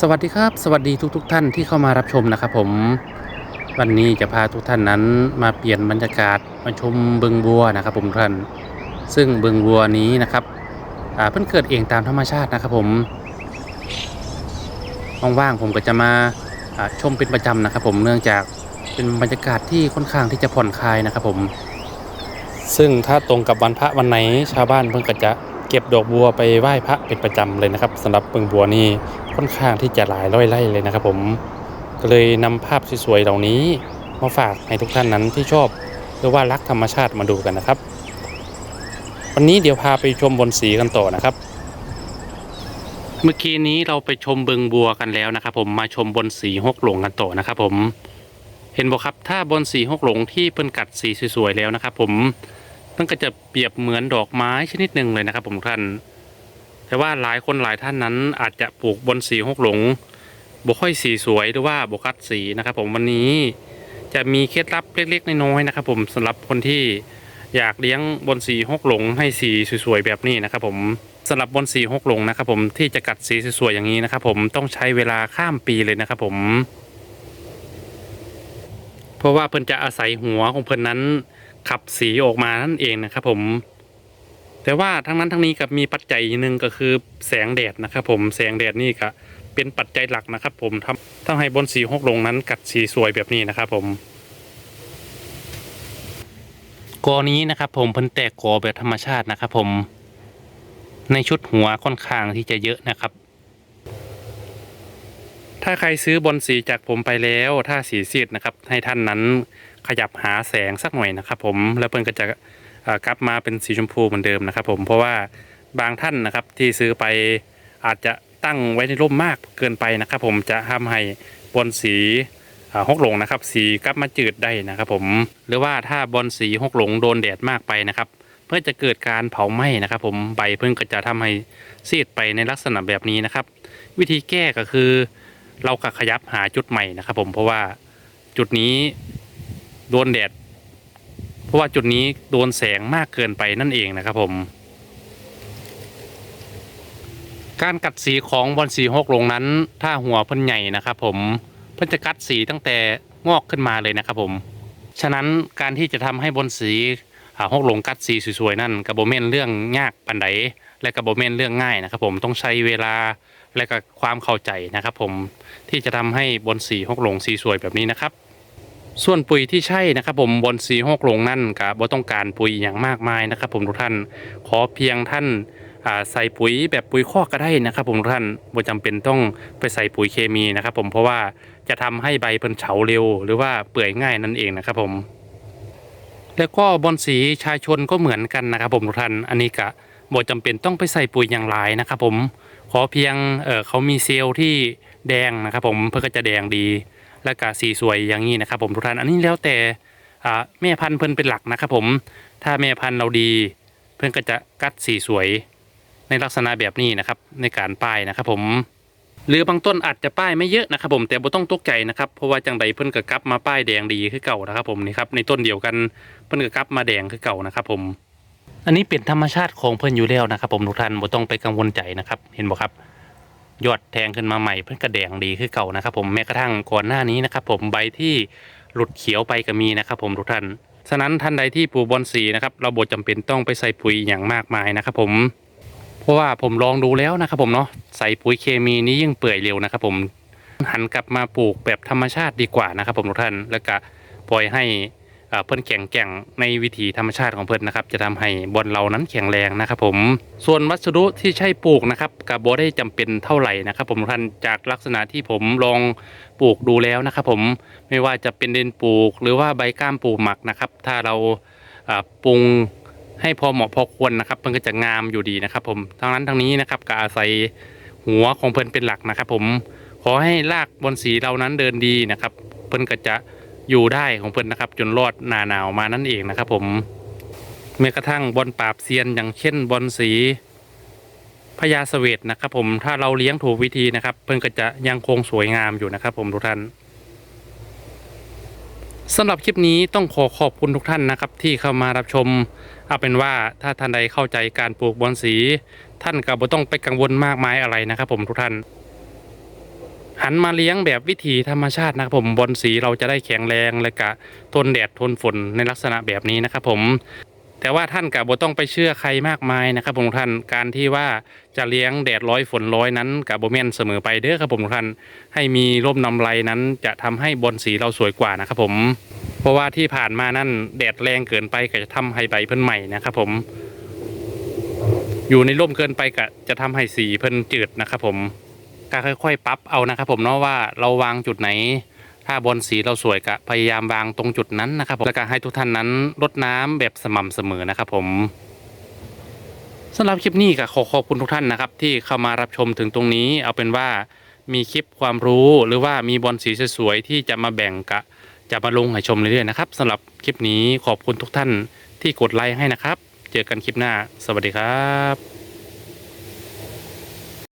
สวัสดีครับ สวัสดีทุกทท่านที่เข้ามารับชมนะครับผมวันนี้จะพาทุกท่านนั้นมาเปลี่ยนบรรยากาศมาชมบึงบัวนะครับผมท่าน ซึ่งบึงบัวนี้นะครับเพิ่งเกิดเองตามธรรมชาตินะครับผมว่างๆผมก็จะมาอ่าชมเป็นประจำนะครับผมเนื่องจากเป็นบรรยากาศที่ค่อนข้างที่จะผ่อนคลายนะครับผม ซึ่งถ้าตรงกับวันพระวันไหนชาวบ้านเพิ่งก็จะเก็บดอกบัวไปไหว้พระเป็นประจำเลยนะครับสำหรับบึงบัวนี่ ค่อนข้างที่จะหลายร้อยไร่เลยนะครับผมก็เลยนำภาพสวยๆเหล่านี้มาฝากให้ทุกท่านนั้นที่ชอบหรือว่ารักธรรมชาติมาดูกันนะครับ วันนี้เดี๋ยวพาไปชมบนสีกันต่อนะครับ เมื่อกี้นี้เราไปชมบึงบัวกันแล้วนะครับ ผมมาชมบนสีหกหลงกันต่อนะครับ ผม เห็นบอกครับถ้าบนสีหกหลงที่เปิ้นกัดสีสวยๆแล้วนะครับ ผมมันก็จะเปรียบเหมือนดอกไม้ชนิดหนึ่งเลยนะครับ ผมท่าน แต่ว่าหลายคนหลายท่านนั้นอาจจะปลูกบนสีหกหลงบ่ค่อยสีสวยหรือว่าบกัดสีนะครับผมวันนี้จะมีเคล็ดลับเล็กๆน้อยๆนะครับผมสำหรับคนที่อยากเลี้ยงบนสีหกหลงให้สีสวยๆแบบนี้นะครับผมสำหรับบนสีหกหลงนะครับผมที่จะกัดสีสวยๆอย่างนี้นะครับผมต้องใช้เวลาข้ามปีเลยนะครับผมเพราะว่าเพิ่นจะอาศัยหัวของเพิ่นนั้นขับสีออกมานั่นเองนะครับผม แต่ว่าทั้งนั้นทั้งนี้กับมีปัจจัยหนึ่งก็คือแสงแดดนะครับผมแสงแดดนี่ก็เป็นปัจจัยหลักนะครับ ผมทำทำให้บนสีหกลงนั้นกัดสีสวยแบบนี้นะครับผมกอนี้นะครับผมเพิ่นแตกกอแบบธรรมชาตินะครับ ผมในชุดหัวค่อนข้างที่จะเยอะนะครับ ถ้าใครซื้อบอลสีจากผมไปแล้ว ถ้าสีซีดนะครับ ให้ท่านนั้นขยับหาแสงสักหน่อยนะครับ ผมแล้วเพิ่นก็จะ กลับมาเป็นสีชมพูเหมือนเดิมนะครับ ผมเพราะว่าบางท่านนะครับที่ซื้อไปอาจจะตั้งไว้ในร่มมากเกินไปนะครับ ผมจะทำให้บอลสีหกหลงนะครับ สีกลับมาจืดได้นะครับ ผมหรือว่าถ้าบอลสีหกหลงโดนแดดมากไปนะครับ เพื่อจะเกิดการเผาไหม้นะครับ ผมใบเพิ่งก็จะทำให้ซีดไปในลักษณะแบบนี้นะครับ วิธีแก้ก็คือ เราก็ขยับหาจุดใหม่นะครับ ผมเพราะว่าจุดนี้โดนแดด ราะว่าจุดนี้โดนแสงมากเกินไปนั่นเองนะครับผม การกัดสีของบอลสีหกลงนั้น ถ้าหัวเพิ่นใหญ่นะครับผมเพิ่นจะกัดสีตั้งแต่งอกขึ้นมาเลยนะครับผม ฉะนั้นการที่จะทำให้บนสีอ่าหกหลงกัดสีสวยๆนั่นกระโบเมนเรื่องยากปันไดและกระโบเมนเรื่องง่ายนะครับ ผมต้องใช้เวลาและก็ความเข้าใจนะครับ ผมที่จะทำให้บนสีหกหลงสีสวยแบบนี้นะครับ ส่วนปุ๋ยที่ใช่นะครับผมบนสีหกหลงนั่นกับ่ต้องการปุ๋ยอย่างมากมายนะครับ ผมทุกท่านขอเพียงท่านใส่ปุ๋ยแบบปุ๋ยคอกก็ได้นะครับผมทุกท่านบ่จำเป็นต้องไปใส่ปุ๋ยเคมีนะครับผมเพราะว่าจะทำให้ใบเพิ่นเฉาเร็ว หรือว่าเปื่อยง่ายนั่นเองนะครับผม แล้วก็บอนสีชายชนก็เหมือนกันนะครับผมทุกท่านอันนี้กะบ่จำเป็นต้องไปใส่ปุ๋ยอย่างไรนะครับผมขอเพียงเเขามีเซลล์ที่แดงนะครับผมเพื่อก็จะแดงดี และก็สีสวยอย่างนี้นะครับผมทุกท่านอันนี้แล้วแต่แม่พันธุ์เพิ่นเป็นหลักนะครับผมถ้าแม่พันธุ์เราดี เพิ่นก็จะกัดสีสวยในลักษณะแบบนี้นะครับในการป้ายนะครับผมหรือบางต้นอาจจะป้ายไม่เยอะนะครับผมแต่บ่ต้องตกใจนะครับเพราะว่าจังใดเพิ่นก็กลับมาป้ายแดงดีคือเก่านะครับผมนี่ครับในต้นเดียวกันเพิ่นก็กลับมาแดงคือเก่านะครับผมอันนี้เป็นธรรมชาติของเพิ่นอยู่แล้วนะครับผมทุกท่านบ่ต้องไปกังวลใจนะครับเห็นบ่ครับ ยอดแทงขึ้นมาใหม่เพิ่นก็แดงดีคือเก่านะครับ ผมแม้กระทั่งก่อนหน้านี้นะครับ ผมใบที่หลุดเขียวไปก็มีนะครับ ผมทุกท่านฉะนั้นท่านใดที่ปลูกบอนสีนะครับเราบ่จำเป็นต้องไปใส่ปุ๋ยอย่างมากมายนะครับผมเพราะว่าผมลองดูแล้วนะครับผมเนาะใส่ปุ๋ยเคมีนี้ยิ่งเปื่อยเร็วนะครับ ผมหันกลับมาปลูกแบบธรรมชาติดีกว่านะครับ ผมทุกท่านแล้วก็ปล่อยให้ เพิ่นแข็งแกร่งในวิถีธรรมชาติของเพิ่นนะครับ จะทำให้บอนเรานั้นแข็งแรงนะครับผมส่วนวัสดุที่ใช้ปลูกนะครับกับบ่ได้จำเป็นเท่าไหร่นะครับผมท่านจากลักษณะที่ผมลองปลูกดูแล้วนะครับผมไม่ว่าจะเป็นดินปลูก หรือว่าใบก้ามปลูกหมักนะครับ ถ้าเราปรุงให้พอเหมาะพอควรนะครับมันก็จะงามอยู่ดีนะครับ ผมทั้งนั้นทั้งนี้นะครับก็อาศัยหัวของเพิ่นเป็นหลักนะครับ ผมขอให้รากบนสีเรานั้นเดินดีนะครับ เพิ่นก็จะ อยู่ได้ของเพิ่นนะครับ จนรอดหนาหนาวมานั่นเองนะครับ ผมแม้กระทั่งบอลปราบเซียนอย่างเช่นบอลสีพญาเสวตนะครับ ผมถ้าเราเลี้ยงถูกวิธีนะครับ เพิ่นก็จะยังคงสวยงามอยู่นะครับ ผมทุกท่านสำหรับคลิปนี้ต้องขอขอบคุณทุกท่านนะครับ ที่เข้ามารับชมเอาเป็นว่าถ้าท่านใดเข้าใจการปลูกบอลสี ท่านก็บ่ต้องไปกังวลมากมายอะไรนะครับ ผมทุกท่าน หันมาเลี้ยงแบบวิถีธรรมชาตินะครับผมบอลสีเราจะได้แข็งแรงและกะทนแดดทนฝนในลักษณะแบบนี้นะครับผมแต่ว่าท่านกับ่ต้องไปเชื่อใครมากมายนะครับผมท่านการที่ว่าจะเลี้ยงแดดร้อยฝนร้อยนั้นกับโบแมนเสมอไปเด้อครับผมท่านให้มีร่มนำไรนั้นจะทำให้บอลสีเราสวยกว่านะครับผม เพราะว่าที่ผ่านมานั่นแดดแรงเกินไปก็จะทำให้ใบเพิ่นใหม่นะครับผม อยู่ในร่มเกินไปก็จะทำให้สีเพิ่นจืดนะครับผม ก็ค่อยๆปรับเอานะครับ ผมเนาะว่าเราวางจุดไหน ถ้าบอลสีเราสวยก็พยายามวางตรงจุดนั้นนะครับผมแล้วก็ให้ทุกท่านนั้นรดน้ำแบบสม่ำเสมอนะครับ ผมสำหรับคลิปนี้ก็ขอขอบคุณทุกท่านนะครับ ที่เข้ามารับชมถึงตรงนี้ เอาเป็นว่ามีคลิปความรู้หรือว่ามีบอลสีสวยๆที่จะมาแบ่งกะจะมาลงให้ชมเรื่อยๆนะครับสำหรับคลิปนี้ขอบคุณทุกท่านที่กดไลค์ให้นะครับ เจอกันคลิปหน้า สวัสดีครับ